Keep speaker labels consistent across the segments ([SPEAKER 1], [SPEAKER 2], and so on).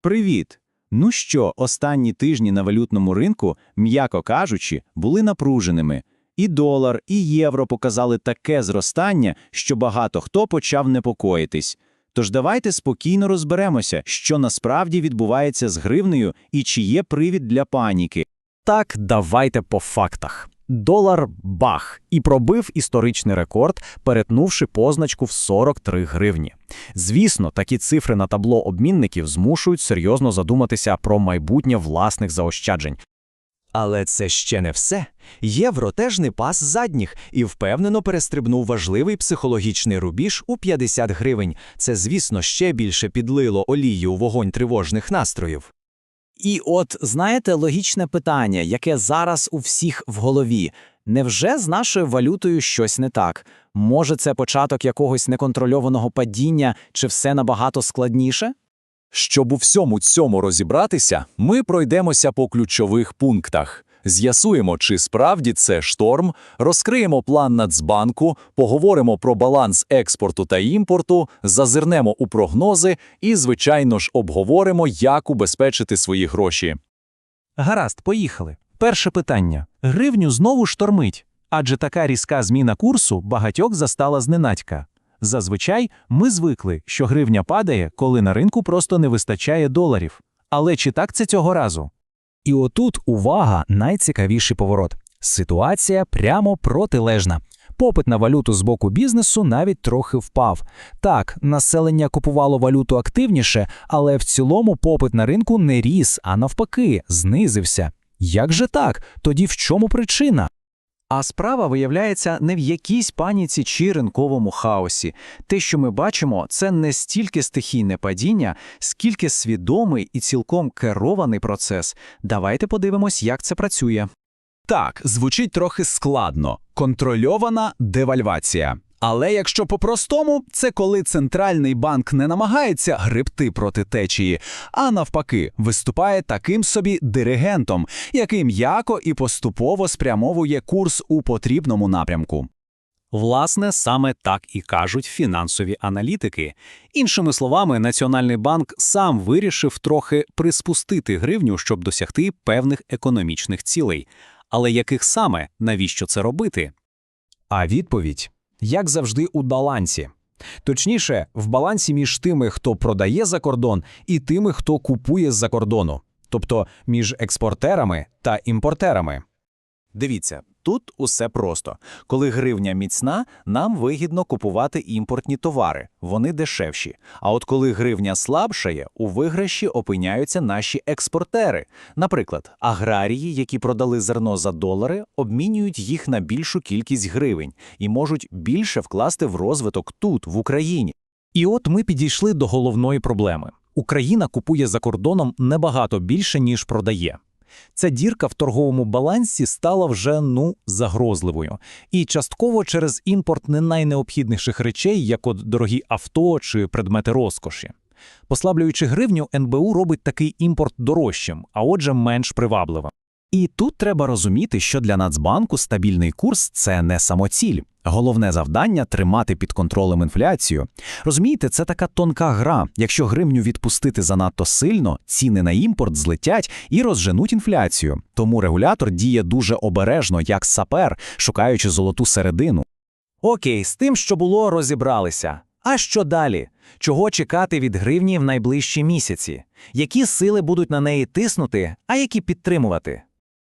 [SPEAKER 1] Привіт! Ну що, останні тижні на валютному ринку, м'яко кажучи, були напруженими. І долар, і євро показали таке зростання, що багато хто почав непокоїтись. Тож давайте спокійно розберемося, що насправді відбувається з гривнею і чи є привід для паніки.
[SPEAKER 2] Так, давайте по фактах. Долар бах і пробив історичний рекорд, перетнувши позначку в 43 гривні. Звісно, такі цифри на табло обмінників змушують серйозно задуматися про майбутнє власних заощаджень.
[SPEAKER 3] Але це ще не все. Євро теж не пас задніх і впевнено перестрибнув важливий психологічний рубіж у 50 гривень. Це, звісно, ще більше підлило олію у вогонь тривожних настроїв.
[SPEAKER 2] І от, знаєте, логічне питання, яке зараз у всіх в голові. Невже з нашою валютою щось не так? Може, це початок якогось неконтрольованого падіння, чи все набагато складніше?
[SPEAKER 4] Щоб у всьому цьому розібратися, ми пройдемося по ключових пунктах. З'ясуємо, чи справді це шторм, розкриємо план Нацбанку, поговоримо про баланс експорту та імпорту, зазирнемо у прогнози і, звичайно ж, обговоримо, як убезпечити свої гроші.
[SPEAKER 5] Гаразд, поїхали. Перше питання. Гривню знову штормить, адже така різка зміна курсу багатьох застала зненацька. Зазвичай ми звикли, що гривня падає, коли на ринку просто не вистачає доларів. Але чи так це цього разу?
[SPEAKER 2] І отут увага, найцікавіший поворот. Ситуація прямо протилежна. Попит на валюту з боку бізнесу навіть трохи впав. Так, населення купувало валюту активніше, але в цілому попит на ринку не ріс, а навпаки, знизився. Як же так? Тоді в чому причина? А справа виявляється не в якійсь паніці чи ринковому хаосі. Те, що ми бачимо, це не стільки стихійне падіння, скільки свідомий і цілком керований процес. Давайте подивимось, як це працює.
[SPEAKER 6] Так, звучить трохи складно. Контрольована девальвація. Але якщо по-простому, це коли центральний банк не намагається гребти проти течії, а навпаки, виступає таким собі диригентом, який м'яко і поступово спрямовує курс у потрібному напрямку.
[SPEAKER 7] Власне, саме так і кажуть фінансові аналітики. Іншими словами, Національний банк сам вирішив трохи приспустити гривню, щоб досягти певних економічних цілей. Але яких саме, навіщо це робити?
[SPEAKER 2] А відповідь як завжди, у балансі. Точніше, в балансі між тими, хто продає за кордон, і тими, хто купує з-за кордону, тобто між експортерами та імпортерами.
[SPEAKER 1] Дивіться, тут усе просто. Коли гривня міцна, нам вигідно купувати імпортні товари, вони дешевші. А от коли гривня слабшає, у виграші опиняються наші експортери. Наприклад, аграрії, які продали зерно за долари, обмінюють їх на більшу кількість гривень і можуть більше вкласти в розвиток тут, в Україні.
[SPEAKER 5] І от ми підійшли до головної проблеми. Україна купує за кордоном небагато більше, ніж продає. Ця дірка в торговому балансі стала вже ну загрозливою, і частково через імпорт не найнеобхідніших речей, як от дорогі авто чи предмети розкоші. Послаблюючи гривню, НБУ робить такий імпорт дорожчим, а отже, менш привабливим. І тут треба розуміти, що для Нацбанку стабільний курс це не самоціль. Головне завдання тримати під контролем інфляцію. Розумієте, це така тонка гра. Якщо гривню відпустити занадто сильно, ціни на імпорт злетять і розженуть інфляцію. Тому регулятор діє дуже обережно, як сапер, шукаючи золоту середину. Окей, з тим, що було, розібралися. А що далі? Чого чекати від гривні в найближчі місяці? Які сили будуть на неї тиснути, а які підтримувати?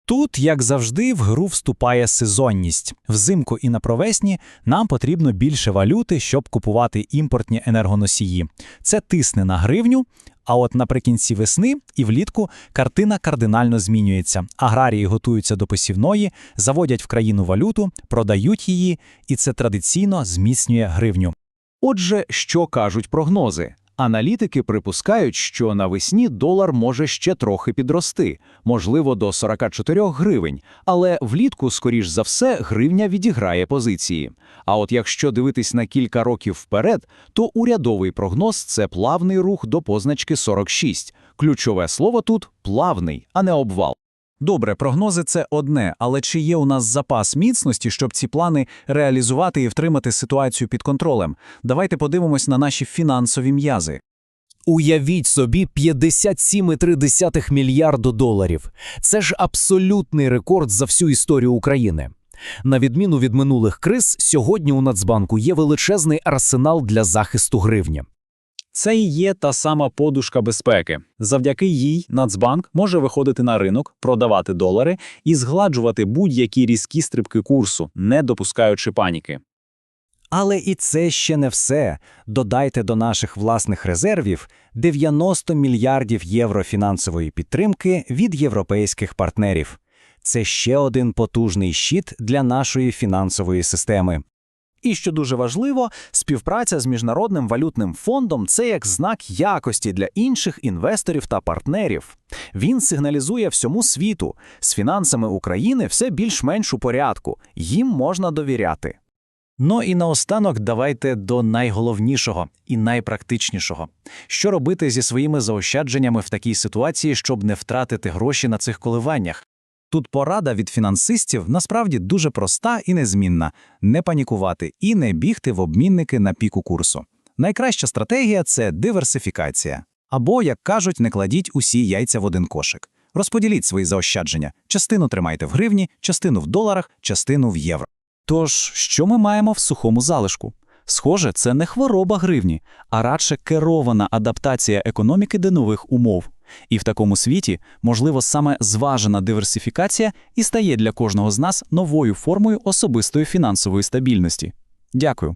[SPEAKER 5] Тут, як завжди, в гру вступає сезонність. Взимку і на провесні нам потрібно більше валюти, щоб купувати імпортні енергоносії. Це тисне на гривню, а от наприкінці весни і влітку картина кардинально змінюється. Аграрії готуються до посівної, заводять в країну валюту, продають її, і це традиційно зміцнює гривню.
[SPEAKER 4] Отже, що кажуть прогнози? Аналітики припускають, що навесні долар може ще трохи підрости, можливо, до 44 гривень, але влітку, скоріш за все, гривня відіграє позиції. А от якщо дивитись на кілька років вперед, то урядовий прогноз це плавний рух до позначки 46. Ключове слово тут плавний, а не обвал.
[SPEAKER 5] Добре, прогнози це одне, але чи є у нас запас міцності, щоб ці плани реалізувати і втримати ситуацію під контролем? Давайте подивимось на наші фінансові м'язи.
[SPEAKER 2] Уявіть собі 57,3 мільярду доларів. Це ж абсолютний рекорд за всю історію України. На відміну від минулих криз, сьогодні у Нацбанку є величезний арсенал для захисту гривні.
[SPEAKER 5] Це і є та сама подушка безпеки. Завдяки їй Нацбанк може виходити на ринок, продавати долари і згладжувати будь-які різкі стрибки курсу, не допускаючи паніки.
[SPEAKER 1] Але і це ще не все. Додайте до наших власних резервів 90 мільярдів євро фінансової підтримки від європейських партнерів. Це ще один потужний щит для нашої фінансової системи. І що дуже важливо, співпраця з Міжнародним валютним фондом це як знак якості для інших інвесторів та партнерів. Він сигналізує всьому світу, з фінансами України все більш-менш у порядку, їм можна довіряти. Ну і наостанок давайте до найголовнішого і найпрактичнішого. Що робити зі своїми заощадженнями в такій ситуації, щоб не втратити гроші на цих коливаннях? Тут порада від фінансистів насправді дуже проста і незмінна – не панікувати і не бігти в обмінники на піку курсу. Найкраща стратегія – це диверсифікація. Або, як кажуть, не кладіть усі яйця в один кошик. Розподіліть свої заощадження. Частину тримайте в гривні, частину в доларах, частину в євро. Тож, що ми маємо в сухому залишку? Схоже, це не хвороба гривні, а радше керована адаптація економіки до нових умов. І в такому світі, можливо, саме зважена диверсифікація і стає для кожного з нас новою формою особистої фінансової стабільності. Дякую.